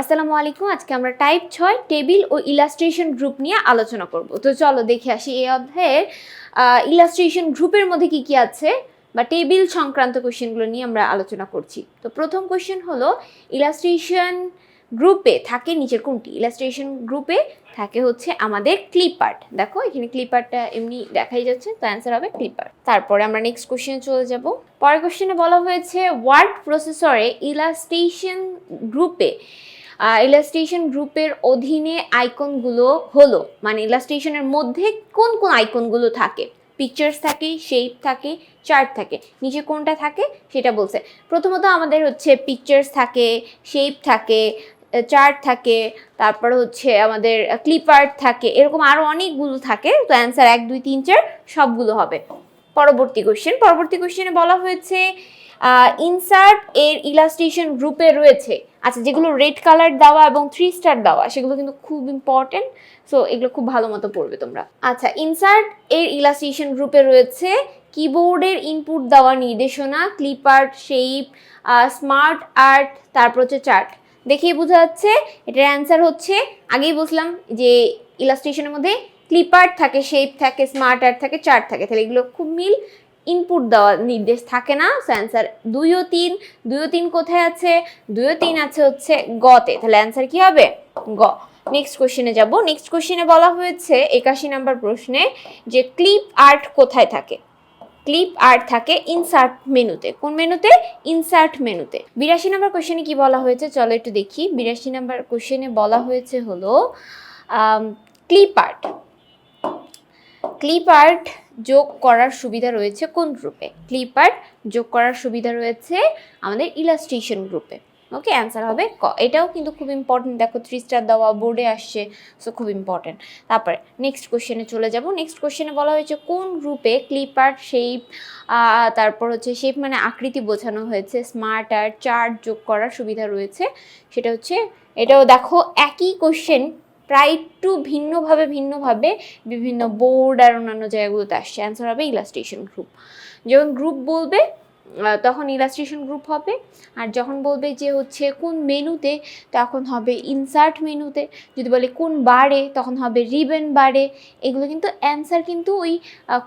আসসালামু আলাইকুম। আজকে আমরা টাইপ ছয় টেবিল ও ইলাস্ট্রেশন গ্রুপ নিয়ে আলোচনা করব। তো চলো দেখে আসি এই অধ্যায়ের ইলাস্ট্রেশন গ্রুপের মধ্যে কি কি আছে বা টেবিল সংক্রান্ত কোশ্চেনগুলো নিয়ে আমরা আলোচনা করছি। তো প্রথম কোশ্চেন হলো ইলাস্ট্রেশন গ্রুপে থাকে নিচের কোনটি? ইলাস্ট্রেশন গ্রুপে থাকে হচ্ছে আমাদের ক্লিপার্ট দেখো, এখানে ক্লিপারটা এমনি দেখাই যাচ্ছে, তো অ্যান্সার হবে ক্লিপার তারপরে আমরা নেক্সট কোশ্চেনে চলে যাব। পরের কোশ্চেনে বলা হয়েছে ওয়ার্ড প্রসেসরে ইলাস্ট্রেশন গ্রুপে ইলাস্ট্রেশন গ্রুপের অধীনে আইকনগুলো হলো মানে ইলাস্ট্রেশনের মধ্যে কোন কোন আইকনগুলো থাকে? পিকচার্স থাকে শেপ থাকে চার্ট থাকে। নিচে কোনটা থাকে সেটা বলছে। প্রথমত আমাদের হচ্ছে পিকচার্স থাকে শেপ থাকে চার্ট থাকে, তারপর হচ্ছে আমাদের ক্লিপার্ট থাকে, এরকম আরও অনেকগুলো থাকে। তো অ্যান্সার এক, দুই, তিন, চার সবগুলো হবে। পরবর্তী কোশ্চেন পরবর্তী কোশ্চেনে বলা হয়েছে ইনসার্ট এর ইলাস্ট্রেশন গ্রুপে রয়েছে। আচ্ছা যেগুলো রেড কালার দেওয়া এবং থ্রি স্টার দেওয়া, সেগুলো কিন্তু খুব ইম্পর্টেন্ট সো এগুলো খুব ভালো মতো পড়বে তোমরা। আচ্ছা ইনসার্ট এর ইলাস্ট্রেশন গ্রুপে রয়েছে কিবোর্ডের ইনপুট দেওয়া নির্দেশনা clip art shape smart art তারপর হচ্ছে চার্ট দেখেই বোঝা যাচ্ছে, এটার অ্যান্সার হচ্ছে, আগেই বলছিলাম যে ইলাস্ট্রেশনের মধ্যে ক্লিপ আর্ট থাকে শেপ থাকে স্মার্ট আর্ট থাকে চার্ট থাকে, তাহলে এগুলো খুব মিল ইনপুট দেওয়া নির্দেশ থাকে না সো অ্যান্সার দুই ও তিন, দুই ও তিন কোথায় আছে? দুই ও তিন আছে হচ্ছে গতে, তাহলে অ্যান্সার কি হবে? গ। নেক্সট কোশ্চেনে যাব। নেক্সট কোশ্চেনে বলা হয়েছে একাশি নাম্বার প্রশ্নে যে ক্লিপ আর্ট কোথায় থাকে? ক্লিপ আর্ট থাকে ইনসার্ট মেনুতে। কোন মেনুতে? ইনসার্ট মেনুতে। বিরাশি নাম্বার কোশ্চেনে কি বলা হয়েছে? চলো একটু দেখি। বিরাশি নাম্বার কোশ্চেনে বলা হয়েছে হলো ক্লিপ আর্ট ক্লিপ আর্ট যোগ করার সুবিধা রয়েছে কোন গ্রুপে? ক্লিপ আর্ট যোগ করার সুবিধা রয়েছে আমাদের ইলাস্ট্রেশন গ্রুপে। ওকে অ্যান্সার হবে ক। এটাও কিন্তু খুব ইম্পর্টেন্ট দেখো থ্রি স্টার দেওয়া বোর্ডে আসছে সো খুব ইম্পর্টেন্ট তারপরে নেক্সট কোশ্চেনে চলে যাব। নেক্সট কোশ্চেনে বলা হয়েছে কোন গ্রুপে ক্লিপ আর্ট শেপ তারপর হচ্ছে শেপ মানে আকৃতি বোঝানো হয়েছে স্মার্ট আর্ট চার্ট যোগ করার সুবিধা রয়েছে। সেটা হচ্ছে, এটাও দেখো একই কোশ্চেন প্রায় একটু ভিন্নভাবে ভিন্নভাবে বিভিন্ন বোর্ড আর অন্যান্য জায়গাগুলোতে আসছে। অ্যান্সার হবে ইলাস্ট্রেশন গ্রুপ যখন গ্রুপ বলবে তখন ইলাস্ট্রেশন গ্রুপ হবে। আর যখন বলবে যে হচ্ছে কোন মেনুতে, তখন হবে ইনসার্ট মেনুতে। যদি বলে কোন বারে, তখন হবে রিবেন বারে। এগুলো কিন্তু অ্যান্সার কিন্তু ওই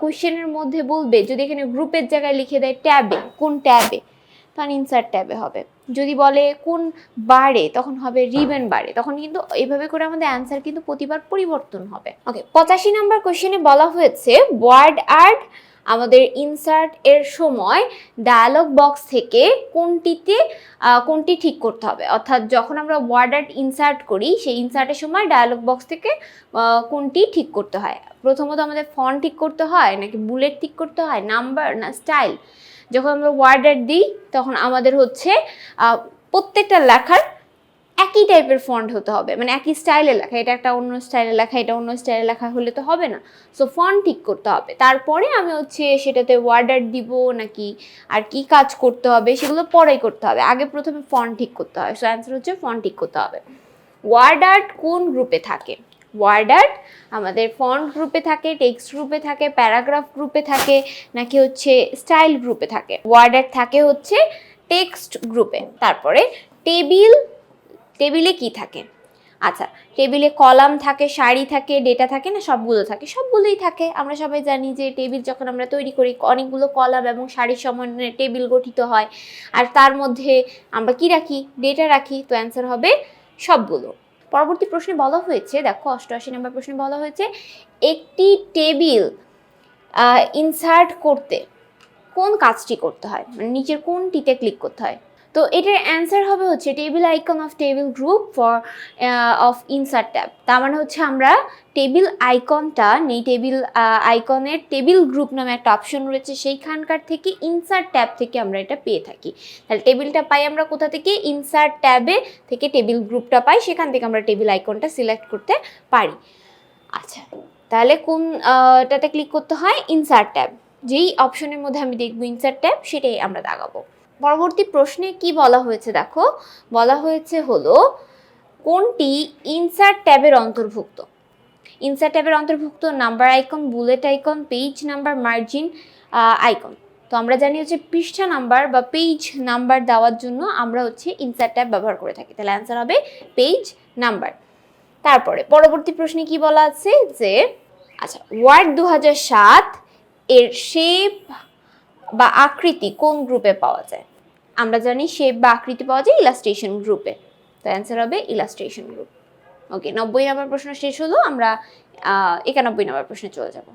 কোয়েশ্চেনের মধ্যে বলবে। যদি এখানে গ্রুপের জায়গায় লিখে দেয় ট্যাবে কোন ট্যাবে তখন ইনসার্ট ট্যাবে হবে। যদি বলে কোন বারে, তখন হবে রিবেন বারে। তখন কিন্তু এইভাবে করে আমাদের অ্যান্সার কিন্তু প্রতিবার পরিবর্তন হবে। ওকে পঁচাশি নাম্বার কোশ্চেনে বলা হয়েছে ওয়ার্ড আর্ট আমাদের ইনসার্ট এর সময় ডায়ালগ বক্স থেকে কোনটিতে কোনটি ঠিক করতে হবে। অর্থাৎ যখন আমরা ওয়ার্ড আর্ট ইনসার্ট করি, সেই ইনসার্টের সময় ডায়ালগ বক্স থেকে কোনটি ঠিক করতে হয়। প্রথমত আমাদের ফন্ট ঠিক করতে হয়, নাকি বুলেট ঠিক করতে হয় নাম্বার না স্টাইল যখন আমরা ওয়ার্ড আর্ট দিই, তখন আমাদের হচ্ছে প্রত্যেকটা লেখার একই টাইপের ফন্ট হতে হবে। মানে একই স্টাইলে লেখা। এটা একটা অন্য স্টাইলে লেখা, এটা অন্য স্টাইলে লেখা হলে তো হবে না। সো ফন্ট ঠিক করতে হবে। তারপরে আমি হচ্ছে সেটাতে ওয়ার্ড আর্ট দিব নাকি আর কি কাজ করতে হবে, সেগুলো পরেই করতে হবে। আগে প্রথমে ফন্ট ঠিক করতে হবে। সো অ্যান্সার হচ্ছে ফন্ট ঠিক করতে হবে। ওয়ার্ড আর্ট কোন গ্রুপে থাকে? ওয়ার্ড আর্ট আমাদের ফন্ট গ্রুপে থাকে টেক্সট গ্রুপে থাকে প্যারাগ্রাফ গ্রুপে থাকে, নাকি হচ্ছে স্টাইল গ্রুপে থাকে। ওয়ার্ড আর্ট থাকে হচ্ছে টেক্সট গ্রুপে তারপরে টেবিল টেবিলে কি থাকে? আচ্ছা টেবিলে কলাম থাকে শাড়ি থাকে ডেটা থাকে, না সবগুলো থাকে? সবগুলোই থাকে। আমরা সবাই জানি যে টেবিল যখন আমরা তৈরি করি, অনেকগুলো কলাম এবং শাড়ির সমন্বয়ে টেবিল গঠিত হয়। আর তার মধ্যে আমরা কি রাখি? ডেটা রাখি। তো অ্যান্সার হবে সবগুলো। পরবর্তী প্রশ্নে বলা হয়েছে, দেখো অষ্টআশি নম্বর প্রশ্নে বলা হয়েছে, একটি টেবিল ইনসার্ট করতে কোন কাজটি করতে হয়? মানে নিচের কোনটিতে ক্লিক করতে হয়? তো এটার অ্যান্সার হবে হচ্ছে table icon of table group for of insert tab তার মানে হচ্ছে আমরা টেবিল আইকনটা নেই টেবিল আইকনের টেবিল গ্রুপ নামে একটা অপশন রয়েছে সেইখানকার থেকে ইনসার্ট ট্যাব থেকে আমরা এটা পেয়ে থাকি। তাহলে টেবিলটা পাই আমরা কোথা থেকে? ইনসার্ট ট্যাবে থেকে টেবিল গ্রুপটা পাই সেখান থেকে আমরা টেবিল আইকনটা সিলেক্ট করতে পারি। আচ্ছা তাহলে কোন আহ, টাতে ক্লিক করতে হয়? ইনসার্ট ট্যাব যেই অপশনের মধ্যে আমি দেখব ইনসার্ট ট্যাব সেটাই আমরা দাগাবো। পরবর্তী প্রশ্নে কি বলা হয়েছে দেখো? বলা হয়েছে হলো, কোনটি ইনসার্ট ট্যাবের অন্তর্ভুক্ত? ইনসার্ট ট্যাবের অন্তর্ভুক্ত number icon bullet icon page number margin icon তো আমরা জানি হচ্ছে পৃষ্ঠা নাম্বার বা পেজ নাম্বার দেওয়ার জন্য আমরা হচ্ছে ইনসার্ট ট্যাব ব্যবহার করে থাকি। তাহলে অ্যান্সার হবে পেজ নাম্বার তারপরে পরবর্তী প্রশ্নে কি বলা আছে? যে আচ্ছা ওয়ার্ড দু এর শেপ বা আকৃতি কোন গ্রুপে পাওয়া যায়? আমরা জানি শেপ বা আকৃতি পাওয়া যায় ইলাস্ট্রেশন গ্রুপে তো অ্যান্সার হবে ইলাস্ট্রেশন গ্রুপ ওকে নব্বই নম্বর প্রশ্ন শেষ হলো, আমরা একানব্বই নম্বর প্রশ্নে চলে যাব।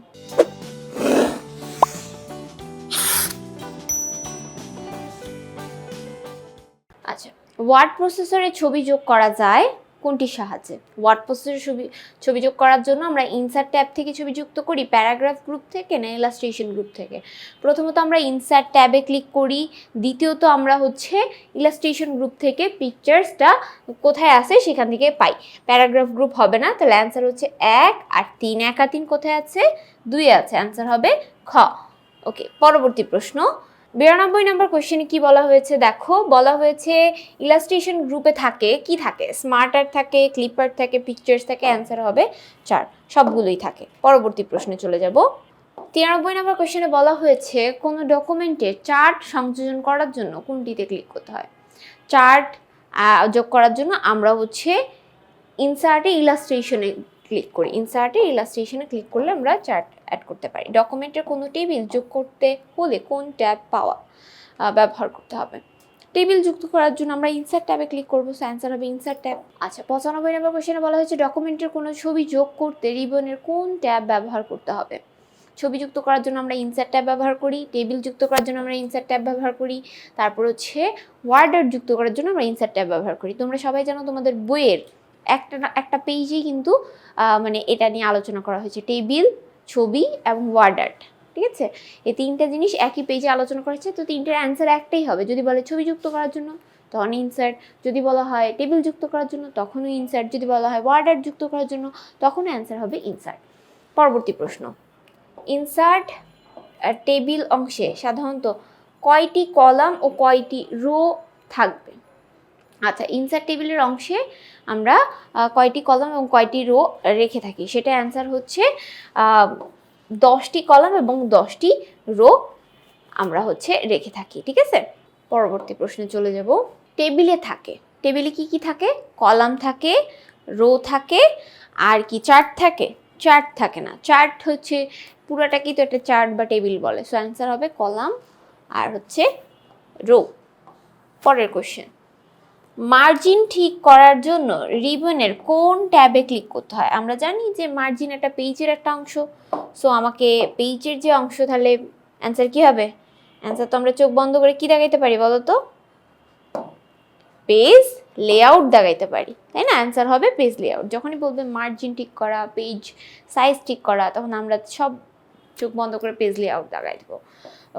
আচ্ছা ওয়ার্ড প্রসেসরে ছবি যোগ করা যায় কোনটির সাহায্যে? ওয়ার্ড প্রসেসরে ছবি ছবি যোগ করার জন্য আমরা ইনসার্ট ট্যাব থেকে ছবি যুক্ত করি প্যারাগ্রাফ গ্রুপ থেকে না ইলাস্ট্রেশন গ্রুপ থেকে? প্রথমত আমরা ইনসার্ট ট্যাবে ক্লিক করি, দ্বিতীয়ত আমরা হচ্ছে ইলাস্ট্রেশন গ্রুপ থেকে পিকচার্সটা কোথায় আছে সেখান থেকে পাই। প্যারাগ্রাফ গ্রুপ হবে না, তাহলে অ্যান্সার হচ্ছে এক আর তিন, একা তিন কোথায় আছে? দুই আছে অ্যান্সার হবে খ। ওকে পরবর্তী প্রশ্ন। বিরানব্বই নম্বর কোয়েশ্চেনে কি বলা হয়েছে? দেখো, বলা হয়েছে ইলাস্ট্রেশন গ্রুপে থাকে, কি থাকে? স্মার্ট আর্ট থাকে ক্লিপার থাকে পিকচার্স থাকে অ্যান্সার হবে চার, সবগুলোই থাকে। পরবর্তী প্রশ্নে চলে যাব। তিরানব্বই নম্বর কোয়েশ্চেনে বলা হয়েছে, কোনো ডকুমেন্টে চার্ট সংযোজন করার জন্য কোনটিতে ক্লিক করতে হয়? চার্ট যোগ করার জন্য আমরা হচ্ছে ইনসার্টে ইলাস্ট্রেশনে ক্লিক করি। ইনসার্টে ইলাস্ট্রেশনে ক্লিক করলে আমরা চার্ট অ্যাড করতে পারি। ডকুমেন্টের কোনো টেবিল যোগ করতে হলে কোন ট্যাব পাওয়া ব্যবহার করতে হবে। টেবিল যুক্ত করার জন্য আমরা ইনসার্ট ট্যাবে ক্লিক করব। সো অ্যান্সার হবে ইনসার্ট ট্যাব। আচ্ছা পঁচানব্বই নম্বর কোশ্চেনে বলা হয়েছে ডকুমেন্টের কোনো ছবি যোগ করতে রিবনের কোন ট্যাব ব্যবহার করতে হবে? ছবি যুক্ত করার জন্য আমরা ইনসার্ট ট্যাব ব্যবহার করি টেবিল যুক্ত করার জন্য আমরা ইনসার্ট ট্যাব ব্যবহার করি। তারপর হচ্ছে ওয়ার্ডার যুক্ত করার জন্য আমরা ইনসার্ট ট্যাব ব্যবহার করি। তোমরা সবাই জানো তোমাদের বইয়ের একটা একটা পেজেই কিন্তু মানে এটা নিয়ে আলোচনা করা হয়েছে। টেবিল, ছবি এবং ওয়ার্ড আর্ট, ঠিক আছে? এই তিনটা জিনিস একই পেজে আলোচনা করা হয়েছে। তো তিনটের অ্যান্সার একটাই হবে। যদি বলে ছবি যুক্ত করার জন্য তখন ইনসার্ট যদি বলা হয় টেবিল যুক্ত করার জন্য তখনও ইনসার্ট যদি বলা হয় ওয়ার্ড আর্ট যুক্ত করার জন্য তখনও অ্যান্সার হবে ইনসার্ট পরবর্তী প্রশ্ন। ইনসার্ট টেবিল অংশে সাধারণত কয়টি কলাম ও কয়টি রো থাকবে? আচ্ছা ইনসার টেবিলের অংশে আমরা কয়টি কলাম এবং কয়টি রো রেখে থাকি? সেটা অ্যান্সার হচ্ছে দশটি কলাম এবং দশটি রো আমরা হচ্ছে রেখে থাকি, ঠিক আছে? পরবর্তী প্রশ্নে চলে যাব। টেবিলে থাকে। টেবিলে কি কি থাকে? কলাম থাকে রো থাকে, আর কি চার্ট থাকে? চার্ট থাকে না। চার্ট হচ্ছে, পুরোটাকেই তো একটা চার্ট বা টেবিল বলে। সো অ্যান্সার হবে কলাম আর হচ্ছে রো পরের কোশ্চেন মার্জিন ঠিক করার জন্য রিবনের কোন ট্যাবে ক্লিক করতে হয়? আমরা জানি যে মার্জিন একটা পেজের একটা অংশ। সো আমাকে পেজের যে অংশ, তাহলে অ্যান্সার কি হবে? অ্যান্সার তো আমরা চোখ বন্ধ করে কি দেখাইতে পারি বলো তো পেজ লেআউট দেখাইতে পারি। তাই না? অ্যান্সার হবে পেজ লেআউট যখনই বলবে মার্জিন ঠিক করা পেজ সাইজ ঠিক করা, তখন আমরা সব চোখ বন্ধ করে পেজ লেআউট দেখাই দেবো।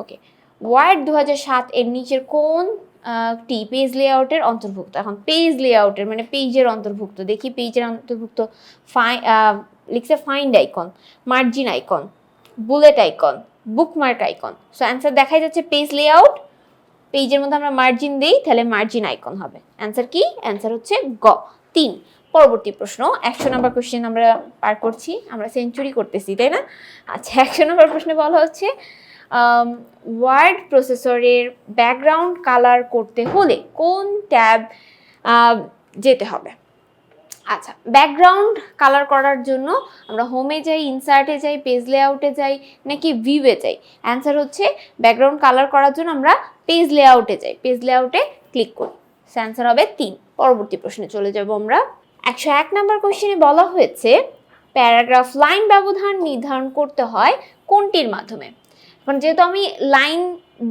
ওকে ওয়ার্ড দু সাত এর নিচের কোন টি পেজ লেআউটের অন্তর্ভুক্ত। এখন পেজ লেআউটের মানে পেজের অন্তর্ভুক্ত। দেখি পেজের অন্তর্ভুক্ত। ফাই লিখছে find icon margin icon bullet icon bookmark icon so answer দেখাই যাচ্ছে পেজ লেআউট পেজের মধ্যে আমরা মার্জিন দিই, তাহলে মার্জিন আইকন হবে। অ্যান্সার কি? অ্যান্সার হচ্ছে গ। তিন, পরবর্তী প্রশ্ন। একশো নম্বর কোশ্চেন আমরা পার করছি। আমরা সেঞ্চুরি করতেছি, তাই না? আচ্ছা একশো নম্বর প্রশ্নে বলা হচ্ছে ওয়ার্ড প্রসেসরের ব্যাকগ্রাউন্ড কালার করতে হলে কোন ট্যাব যেতে হবে? আচ্ছা ব্যাকগ্রাউন্ড কালার করার জন্য আমরা হোমে যাই ইনসার্টে যাই পেজ লেআউটে যাই, নাকি ভিউয়ে যাই? অ্যান্সার হচ্ছে ব্যাকগ্রাউন্ড কালার করার জন্য আমরা পেজ লেআউটে যাই। পেজ লেআউটে ক্লিক করি। অ্যান্সার হবে তিন। পরবর্তী প্রশ্নে চলে যাব আমরা। একশো এক নম্বর কোশ্চেনে বলা হয়েছে প্যারাগ্রাফ লাইন ব্যবধান নির্ধারণ করতে হয় কোনটির মাধ্যমে? এখন যেহেতু আমি লাইন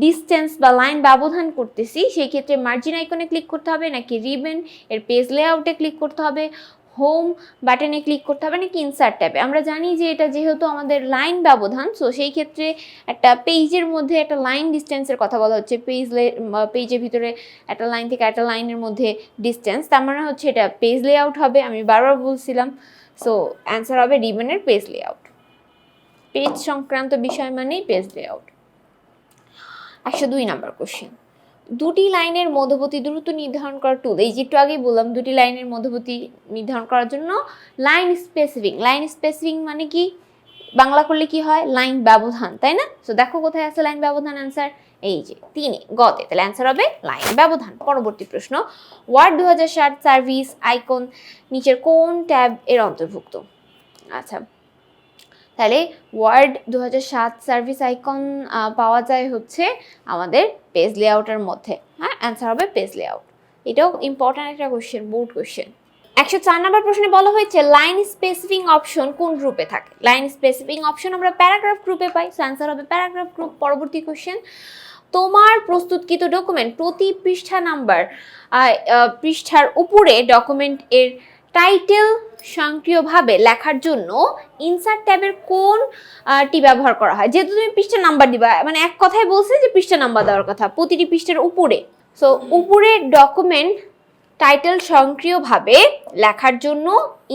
ডিস্টেন্স বা লাইন ব্যবধান করতেছি, সেই ক্ষেত্রে মার্জিন আইকনে ক্লিক করতে হবে, নাকি রিবেন এর পেজ লেআউটে ক্লিক করতে হবে হোম বাটনে ক্লিক করতে হবে, নাকি ইনসার্ট ট্যাবে আমরা জানি যে এটা যেহেতু আমাদের লাইন ব্যবধান সো সেই ক্ষেত্রে একটা পেজের মধ্যে একটা লাইন ডিস্টেন্সের কথা বলা হচ্ছে পেজ পেজের ভিতরে একটা লাইন থেকে একটা লাইনের মধ্যে ডিস্টেন্স তার মানে হচ্ছে এটা পেজ লেআউট হবে, আমি বারবার বলছিলাম সো অ্যান্সার হবে রিবনের পেজ লেআউট পেজ সংক্রান্ত বিষয় মানেই পেজ লেআউট একশো দুই নাম্বার কোশ্চেন দুটি লাইনের মধ্যবর্তী দূরত্ব নির্ধারণ করার টুল এই যে একটু আগেই বললাম, দুটি লাইনের মধ্যবর্তী নির্ধারণ করার জন্য লাইন স্পেসিফিক লাইন স্পেসিফিক মানে কি? বাংলা করলে কি হয়? লাইন ব্যবধান, তাই না? তো দেখো কোথায় আছে লাইন ব্যবধান অ্যান্সার এই যে তিনে, গতে। তাহলে অ্যান্সার হবে লাইন ব্যবধান। পরবর্তী প্রশ্ন ওয়ার্ড দু হাজার ষাট সার্ভিস আইকন নিচের কোন ট্যাব এর অন্তর্ভুক্ত? আচ্ছা তাহলে ওয়ার্ড দু সাত সার্ভিস আইকন পাওয়া যায় হচ্ছে আমাদের পেজ লেআউটের মধ্যে। হ্যাঁ অ্যান্সার হবে পেজ লেআউট। এটাও ইম্পর্ট্যান্ট একটা কোশ্চেন বোর্ড কোশ্চেন একশো চার নম্বর প্রশ্নে বলা হয়েছে লাইন স্পেসিফিং অপশন কোন গ্রুপে থাকে? লাইন স্পেসিফিং অপশন আমরা প্যারাগ্রাফ গ্রুপে পাই সো অ্যান্সার হবে প্যারাগ্রাফ গ্রুপ পরবর্তী কোশ্চেন তোমার প্রস্তুতকৃত ডকুমেন্ট প্রতি পৃষ্ঠা নাম্বার পৃষ্ঠার উপরে ডকুমেন্ট এর টাইটেল স্বয়ংক্রিয়ভাবে লেখার জন্য ইনসার্ট ট্যাবের কোন টি ব্যবহার করা হয়? যেহেতু তুমি পৃষ্ঠা নাম্বার দিবা মানে এক কথায় বলছে যে পৃষ্ঠা নাম্বার দেওয়ার কথা, প্রতিটি পৃষ্ঠার উপরে। সো উপরে ডকুমেন্ট টাইটেল স্বয়ংক্রিয়ভাবে লেখার জন্য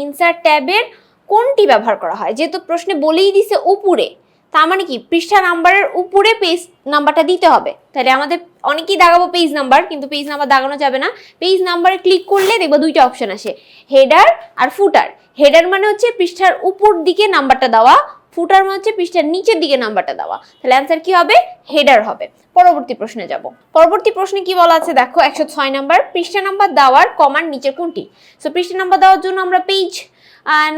ইনসার্ট ট্যাবের কোনটি ব্যবহার করা হয়? যেহেতু প্রশ্নে বলেই দিছে উপরে। তার মানে কি? পৃষ্ঠা নাম্বারের উপরে পেজ নাম্বারটা দিতে হবে। তাহলে আমাদের অনেকেই দাগাবো পেজ নাম্বার কিন্তু পেজ নাম্বার দাগানো যাবে না। পেজ নাম্বারে ক্লিক করলে দেখব দুইটা অপশন আসে। হেডার আর ফুটার হেডার মানে হচ্ছে পৃষ্ঠার উপর দিকে নাম্বারটা দেওয়া ফুটার মানে হচ্ছে পৃষ্ঠার নিচের দিকে নাম্বারটা দেওয়া। তাহলে অ্যান্সার কি হবে? হেডার হবে। পরবর্তী প্রশ্নে যাব। পরবর্তী প্রশ্নে কি বলা আছে? দেখো, একশো ছয় নাম্বার পৃষ্ঠা নাম্বার দেওয়ার কমান্ড নিচের কোনটি? সো পৃষ্ঠা নাম্বার দেওয়ার জন্য আমরা পেজ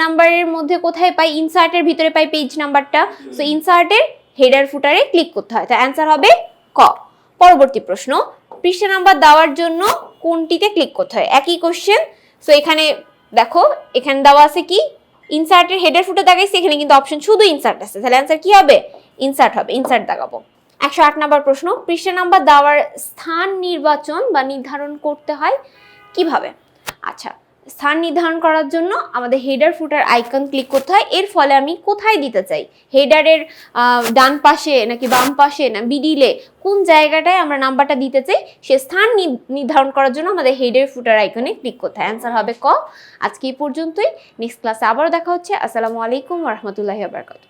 নাম্বারের মধ্যে কোথায় পাই? ইনসার্টের ভিতরে পাই পেজ নাম্বারটা। সো ইনসার্টের হেডার ফুটারে ক্লিক করতে হয়। তো অ্যান্সার হবে ক। পরবর্তী প্রশ্ন। পৃষ্ঠা নাম্বার দেওয়ার জন্য কোনটিতে ক্লিক করতে হয়? একই কোশ্চেন সো এখানে দেখো, এখানে দেওয়া আছে কি? ইনসার্টের হেডার ফুটে দেখাইছে, এখানে কিন্তু অপশন শুধু ইনসার্ট আছে। তাহলে অ্যান্সার কি হবে? ইনসার্ট হবে। ইনসার্ট দেখাবো। একশো আট নম্বর প্রশ্ন। পৃষ্ঠা নাম্বার দেওয়ার স্থান নির্বাচন বা নির্ধারণ করতে হয় কীভাবে? আচ্ছা স্থান নির্ধারণ করার জন্য আমাদের হেডার ফুটার আইকন ক্লিক করতে হয়। এর ফলে আমি কোথায় দিতে চাই? হেডারের ডান পাশে নাকি বাম পাশে না বিডিলে কোন জায়গাটায় আমরা নাম্বারটা দিতে চাই? সে স্থান নির্ধারণ করার জন্য আমাদের হেডার ফুটার আইকনে ক্লিক করতে হয়। অ্যান্সার হবে ক। আজকে এই পর্যন্তই। নেক্সট ক্লাসে আবারও দেখা হচ্ছে। আসসালামু আলাইকুম রহমতুল্লাহি বারকাত